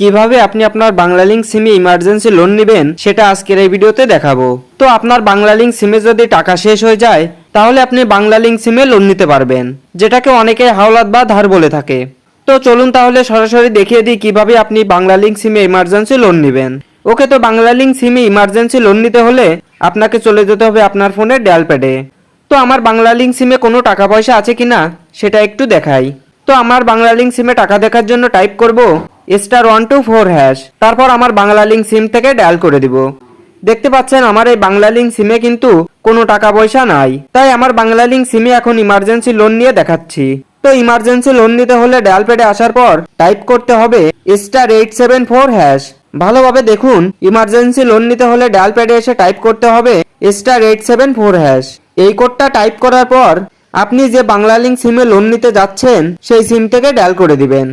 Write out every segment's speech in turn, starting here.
কীভাবে আপনি আপনার বাংলালিংক সিমে ইমার্জেন্সি লোন নেবেন, সেটা আজকের এই ভিডিওতে দেখাবো। তো আপনার বাংলালিংক সিমে যদি টাকা শেষ হয়ে যায়, তাহলে আপনি বাংলালিংক সিমে লোন নিতে পারবেন। যেটাকে অনেকে হাওলাত বা ধার বলে থাকে। তো চলুন তাহলে সরাসরি দেখিয়ে দিই কীভাবে আপনি বাংলালিংক সিমে ইমার্জেন্সি লোন নেবেন। ওকে, তো বাংলালিংক সিমে ইমার্জেন্সি লোন নিতে হলে আপনাকে চলে যেতে হবে আপনার ফোনের ডায়াল প্যাডে তো আমার বাংলালিংক সিমে কোনো টাকা পয়সা আছে কিনা, সেটা একটু দেখাই। তো আমার বাংলালিংক সিমে টাকা দেখার জন্য টাইপ করব। Star one two four hash তারপর আমার বাংলালিংক সিম থেকে ডায়াল করে দিব। দেখতে পাচ্ছেন, আমার এই বাংলালিংক সিমে কিন্তু কোনো টাকা পয়সা নাই। তাই আমার বাংলালিংক সিমে এখন ইমার্জেন্সি লোন নিয়ে দেখাচ্ছি। তো ইমার্জেন্সি লোন নিতে হলে ডায়াল প্যাডে আসার পর টাইপ করতে হবে star eight seven four hash ভালোভাবে দেখুন ইমার্জেন্সি লোন নিতে হলে ডায়াল প্যাডে এসে টাইপ করতে হবে star eight seven four hash এই কোডটা টাইপ করার পর আপনি যে বাংলালিংক সিমে লোন নিতে যাচ্ছেন, সেই সিম থেকে ডায়াল করে দিবেন।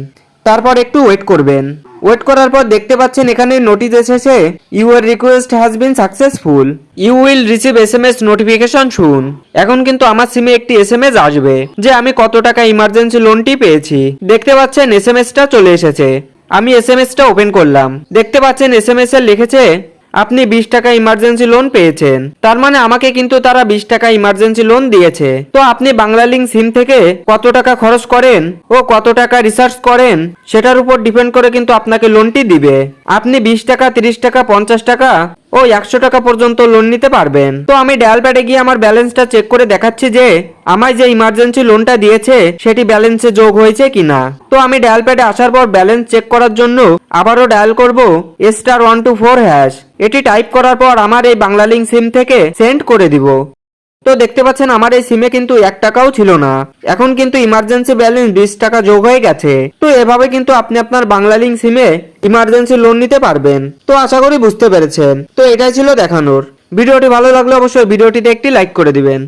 তারপর একটু ওয়েট করবেন। ওয়েট করার পর দেখতে পাচ্ছেন এখানে নোটিশ এসেছে your request has been successful you will receive S M S notification শুন এখন কিন্তু আমার সিমে একটি এস এম এস আসবে, যে আমি কত টাকা ইমার্জেন্সি লোনটি পেয়েছি। দেখতে পাচ্ছেন এস এম এসটা চলে এসেছে। আমি এস এম এসটা ওপেন করলাম। দেখতে পাচ্ছেন এস এম এস এর লিখেছে আপনি বিশ টাকা ইমার্জেন্সি লোন পেয়েছেন। তার মানে আমাকে কিন্তু তারা বিশ টাকা ইমার্জেন্সি লোন দিয়েছে। তো আপনি বাংলা লিঙ্ক সিম থেকে কত টাকা খরচ করেন ও কত টাকা রিসার্চ করেন, সেটার উপর ডিপেন্ড করে কিন্তু আপনাকে লোনটি দিবে। আপনি বিশ টাকা, তিরিশ টাকা, পঞ্চাশ টাকা ও, একশো টাকা পর্যন্ত লোন নিতে পারবেন। তো আমি ডায়াল প্যাডে গিয়ে আমার ব্যালেন্সটা চেক করে দেখাচ্ছি যে, আমায় যে ইমার্জেন্সি লোনটা দিয়েছে, সেটি ব্যালেন্সে যোগ হয়েছে কিনা। তো আমি ডায়াল প্যাডে আসার পর ব্যালেন্স চেক করার জন্য আবারও ডায়াল করব star one two four hash এটি টাইপ করার পর আমার এই বাংলা লিঙ্ক সিম থেকে সেন্ড করে দিব। তো দেখতে পাচ্ছেন, আমার এই সিমে কিন্তু এক টাকাও ছিল না। এখন কিন্তু ইমার্জেন্সি ব্যালেন্স বিশ টাকা যোগ হয়ে গেছে। তো এভাবে কিন্তু আপনি আপনার বাংলালিংক সিমে ইমার্জেন্সি লোন নিতে পারবেন। তো আশা করি বুঝতে পেরেছেন। তো এটাই ছিল দেখানোর। ভিডিওটি ভালো লাগলে অবশ্যই ভিডিওটিতে একটি লাইক করে দিবেন।